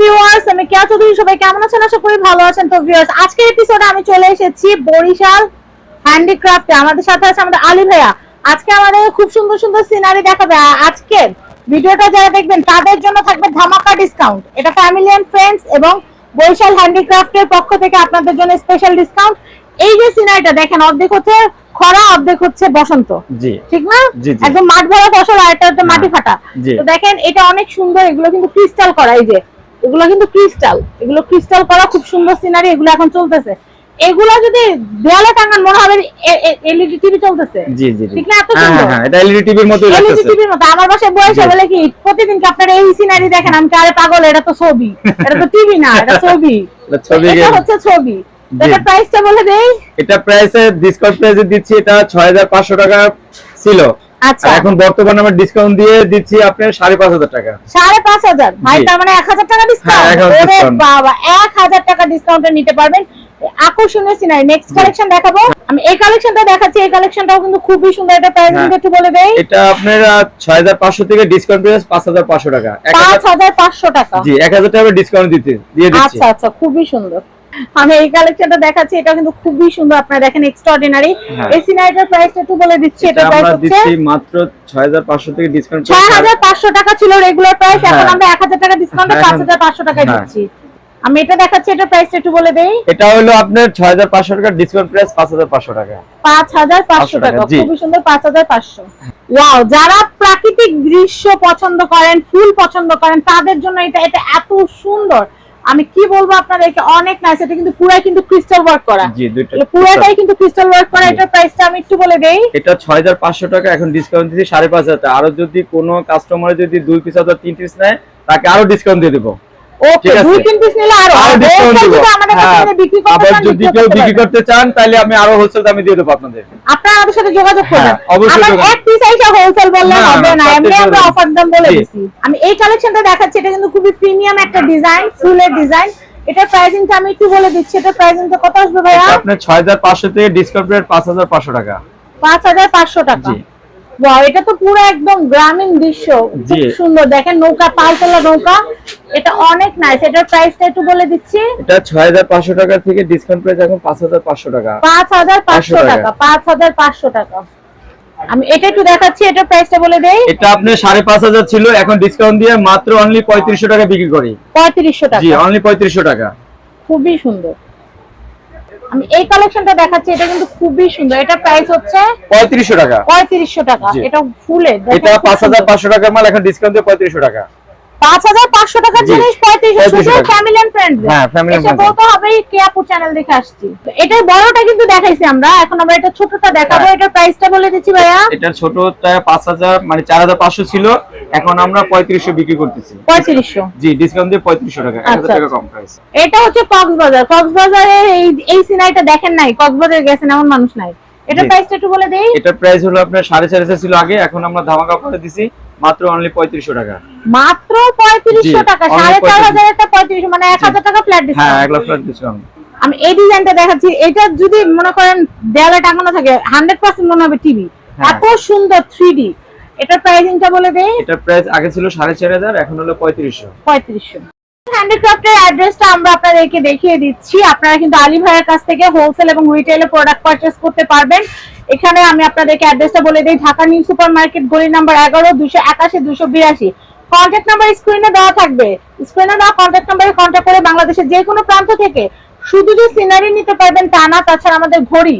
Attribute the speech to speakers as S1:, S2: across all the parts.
S1: Viewers আমি কেয়া চৌধুরী সবাই কেমন আছেন? আশা করি ভালো আছেন। তো ভিউয়ার্স আজকের এপিসোডে আমি চলে এসেছি বরিশাল হ্যান্ডিক্রাফটে। আমাদের সাথে আছে আমাদের আলী ভাইয়া। আজকে আমাদের খুব সুন্দর সুন্দর সিনারি দেখাবে। আর ভিডিওটা যারা দেখবেন তাদের জন্য থাকবে ধামাকা ডিসকাউন্ট এটা ফ্যামিলি এন্ড ফ্রেন্ডস এবং বরিশাল হ্যান্ডিক্রাফটের পক্ষ থেকে আপনাদের জন্য স্পেশাল ডিসকাউন্ট এই যে সিনারিটা দেখেন অর্ধেক হচ্ছে খরা অর্ধেক হচ্ছে বসন্ত। ঠিক না। একদম মাঠ ভরা ফসল আর এটা মাটি ফাটা। তো দেখেন এটা অনেক সুন্দর এগুলো কিন্তু ক্রিস্টাল করা এই যে। এগুলো কিন্তু ক্রিস্টাল এগুলো ক্রিস্টাল করা খুব সুন্দর সিনারি এগুলো এখন চলতেছে। এগুলো যদি দেওয়ালে টাঙান মনে হবে এলইডি টিভি চলতেছে।
S2: জি জি জি।
S1: ঠিক না? এত
S2: হ্যাঁ
S1: সুন্দর।
S2: হ্যাঁ হ্যাঁ এটা এলইডি টিভির মতোই
S1: এলইডি টিভির মতো। আমার বাসায় বয়সে। বলে কি প্রতিদিন কি আপনারা এই সিনারি দেখেন? আমি আরে পাগল? এটা তো ছবি। এটা তো টিভি না এটা ছবি।
S2: এটা ছবি
S1: এটা হচ্ছে ছবি। এটা প্রাইসটা বলে দেই।
S2: এটা প্রাইসে ডিসকাউন্ট প্রাইসে দিচ্ছি এটা 6500 টাকা ছিল।
S1: আচ্ছা।
S2: এখন বর্তমানে আমরা ডিসকাউন্ট দিয়ে দিচ্ছি আপনার 5500 টাকা।
S1: সাড়ে পাঁচ হাজার? ভাই তার মানে এক হাজার টাকা ডিসকাউন্ট
S2: হ্যাঁ, হাজার
S1: ওরে বাবা এক হাজার টাকা ডিসকাউন্টে নিতে পারবেন। আকর্ষণীয় সিনারি নেক্সট কালেকশন দেখাবো। আমি এই কালেকশনটা দেখাচ্ছি। এই কালেকশনটাও কিন্তু খুবই সুন্দর এটা প্রাইস
S2: হ্যাঁ।
S1: একটু বলে দেই।
S2: এটা আপনার আহ, 6500 থেকে ডিসকাউন্ট প্রাইস 5500 টাকা। এক
S1: পাঁচ
S2: হাজার-
S1: হাজার পাঁচশো টাকা।
S2: জি 1000 টাকা ডিসকাউন্ট দিতে দিয়ে দিচ্ছি।
S1: আচ্ছা আচ্ছা খুবই সুন্দর। আমি এই কালেকশনটা দেখাচ্ছি এটা কিন্তু খুবই সুন্দর আপনারা দেখেন এক্সট্রাঅর্ডিনারি। এই সিনারিটার প্রাইসটা একটু বলে দিচ্ছি
S2: এটা
S1: প্রাইস হচ্ছে
S2: দিচ্ছি মাত্র 6500 থেকে ডিসকাউন্ট
S1: ছয় হাজার পাঁচশো টাকা ছিল রেগুলার প্রাইস এখন
S2: হ্যাঁ।
S1: আমরা এক হাজার টাকা ডিসকাউন্টে
S2: হ্যাঁ,
S1: পাঁচ
S2: এখন-
S1: হাজার পাঁচশো টাকায়
S2: হ্যাঁ।
S1: দিচ্ছি। আমি এটা দেখাচ্ছি এটা প্রাইসটা একটু বলে দেই।
S2: এটা হলো আপনার 6500 টাকা ডিসকাউন্ট প্রাইস 5500 টাকা।
S1: পাঁচ হাজার পাঁচশো টাকা
S2: টাকা,
S1: খুবই সুন্দর পাঁচ হাজার পাঁচশো। ওয়াও যারা প্রাকৃতিক দৃশ্য পছন্দ করেন ফুল পছন্দ করেন তাদের জন্য এটা এটা এত সুন্দর। আমি কি বলব আপনাদেরকে? অনেক নাইস এটা কিন্তু পুরাই কিন্তু ক্রিস্টাল ওয়ার্ক করা।
S2: জি দুইটা
S1: এটা পুরাটাই কিন্তু ক্রিস্টাল ওয়ার্ক করা।
S2: এটা
S1: এটার প্রাইসটা আমি একটু বলে দেই।
S2: এটা ছয় হাজার পাঁচশো টাকা এখন ডিসকাউন্ট পাঁচ হাজার টাকা। আর যদি কোনো কাস্টমার যদি দুই পিস অথবা তিন পিস নেয় তাকে আরও ডিসকাউন্ট দিয়ে দেবো।
S1: ওকে দুই তিন পিস নিলে আরও
S2: আরও
S1: আর
S2: ডিসকাউন্ট
S1: wholesale
S2: দিব।
S1: যদি আমাদের কাছে। বিক্রি করতে
S2: আবার যদি কেউ বিক্রি করতে চান তাহলে আমি আরও হোলসেল দামে দিয়ে দেবো আপনাদের।
S1: আপনারা আমাদের সাথে যোগাযোগ করবেন।
S2: হ্যাঁ, অবশ্যই
S1: এক পিস আইসা হোলসেল বললে হবে
S2: না,
S1: না এমনি আমরা অফার দাম বলে দিছি আমি এই কালেকশনটা দেখাচ্ছি এটা কিন্তু খুবই প্রিমিয়াম একটা ডিজাইন ফুলের ডিজাইন প্রাইসিংটা আমি একটু বলে দিচ্ছি প্রাইসিংটা কত আসবে ভাইয়া?
S2: আপনার ছয় হাজার পাঁচশো থেকে ডিসকাউন্ট রেট পাঁচ হাজার পাঁচশো টাকা।
S1: পাঁচ হাজার পাঁচশো টাকা।
S2: জি।
S1: ওয়াও এটা তো পুরো একদম গ্রামীণ দৃশ্য। খুব সুন্দর। দেখেন নৌকা পালতোলা নৌকা। এটা অনেক নাইস এটার প্রাইসটা একটু বলে দিচ্ছি।
S2: এটা ছয় হাজার পাঁচশো টাকা থেকে ডিসকাউন্ট প্রাইস এখন পাঁচ হাজার পাঁচশো টাকা।
S1: পাঁচ হাজার পাঁচশো টাকা।
S2: টাকা।
S1: পাঁচ হাজার পাঁচশো টাকা। আমি এটা একটু দেখাচ্ছি এটা প্রাইসটা বলে দেই।
S2: এটা পাঁচ হাজার ছিল এখন ডিসকাউন্ট দিয়ে মাত্র অনলি পঁয়ত্রিশশো টাকা বিক্রি করি।
S1: পঁয়ত্রিশশো টাকা।
S2: জি অনলি পঁয়ত্রিশশো টাকা।
S1: খুবই সুন্দর। আমি এই কালেকশনটা দেখাচ্ছি এটা কিন্তু খুবই সুন্দর। এটা প্রাইস হচ্ছে
S2: পঁয়ত্রিশশো টাকা।
S1: পঁয়ত্রিশশো টাকা।
S2: জি।
S1: এটা ফুলে
S2: এটা পাঁচ হাজার পাঁচশো টাকার মাল এখন ডিসকাউন্ট দিয়ে পঁয়ত্রিশশো টাকা।
S1: পাঁচ হাজার পাঁচশো টাকার জিনিস
S2: 3500
S1: ফ্যামিলি এন্ড ফ্রেন্ডস
S2: হ্যাঁ, family and friends।
S1: বলতে হবে কেয়াপুর চ্যানেল দেখে আসছি। তো এটার বড়টা কিন্তু দেখাইছি আমরা এখন আমরা এটা ছোটটা দেখাবো
S2: হ্যাঁ।
S1: এটার প্রাইসটা বলে দিচ্ছি ভাইয়া।
S2: এটার ছোটটা পাঁচ হাজার মানে চার হাজার পাঁচশো ছিল এখন আমরা পঁয়ত্রিশশো বিক্রি করতেছি।
S1: পঁয়ত্রিশশো।
S2: জি ডিসকাউন্ট দিয়ে পঁয়ত্রিশশো টাকা এক হাজার
S1: আচ্ছা,
S2: টাকা
S1: আচ্ছা।
S2: কম প্রাইস
S1: এটা হচ্ছে কক্সবাজার। কক্সবাজারের এই এই সিনারিটা দেখেন নাই? কক্সবাজার গেছেন এমন মানুষ নাই। এটা। প্রাইসটা একটু বলে দেই।
S2: এটার প্রাইস হলো আপনার সাড়ে চার হাজার ছিল আগে এখন আমরা ধামাকা করে দিছি মাত্র অনলি পঁয়ত্রিশশো টাকা।
S1: মাত্র পঁয়ত্রিশশো টাকা সাড়ে চার হাজার একটা মানে এক হাজার টাকা ফ্ল্যাট ডিসকাউন্ট আমি এই ডিজাইনটা দেখাচ্ছি এটা যদি মনে করেন দেয়ালে টাঙানো থাকে হান্ড্রেড পার্সেন্ট মনে হবে টিভি
S2: হ্যাঁ।
S1: এত সুন্দর থ্রি ডি এটার প্রাইসিংটা বলে দেই।
S2: এটার প্রাইস আগে ছিল সাড়ে চার হাজার এখন হলো পঁয়ত্রিশশো।
S1: পঁয়ত্রিশশো। হ্যান্ডিক্রাফটের অ্যাড্রেসটা আমরা আপনাদেরকে দেখিয়ে দিচ্ছি। আপনারা কিন্তু আলী ভাইয়ের কাছ থেকে হোলসেল এবং রিটেলে প্রোডাক্ট পারচেস করতে পারবেন। এখানে আমি আপনাদেরকে অ্যাড্রেসটা বলে দিই ঢাকা নিউ সুপার মার্কেট গলি নাম্বার এগারো দুশো একাশি দুশো বিরাশি। কন্ট্যাক্ট নাম্বার স্ক্রিনে দেওয়া থাকবে। স্ক্রিনে দেওয়া কন্ট্যাক্ট নাম্বারে কন্ট্যাক্ট করে বাংলাদেশের যে কোনো প্রান্ত থেকে শুধু যে সিনারি নিতে পারবেন তা না তাছাড়া আমাদের ঘড়ি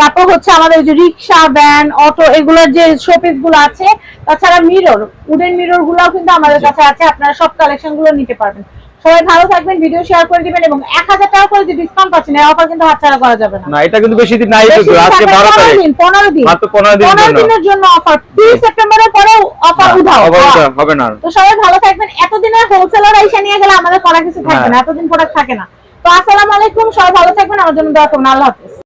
S1: তারপর হচ্ছে আমাদের যে রিক্সা ভ্যান অটো এগুলোর যে শোপিসগুলো আছে তাছাড়া মিরর উডেন মিররগুলো কিন্তু আমাদের কাছে আছে আপনারা সব কালেকশনগুলো নিতে পারবেন। সবাই ভালো থাকবেন ভিডিও শেয়ার করে দিবেন এবং এক হাজার টাকা করে যে ডিসকাউন্ট পাচ্ছেন এই অফার কিন্তু হাতছাড়া করা যাবে না।
S2: না এটা কিন্তু বেশি দিন নাই আজকে
S1: থাকবে,
S2: বারো
S1: পনেরো
S2: তারিখ।
S1: দিন পনেরো দিন।
S2: মাত্র পনেরো দিনের
S1: পনেরো
S2: জন্য।
S1: দিনের জন্য অফার তিরিশ সেপ্টেম্বরের পরেও অফার উঠাও হ্যাঁ।
S2: হবে না
S1: তো সবাই ভালো থাকবেন। এতদিনের হোলসেলার এসে নিয়ে গেলে আমাদের করা কিছু থাকবে না
S2: হ্যাঁ।
S1: এতদিন প্রোডাক্ট থাকে না। তো আসসালামু আলাইকুম সবাই ভালো থাকবেন। আমার জন্য দোয়া করুন আল্লাহ হাফেজ।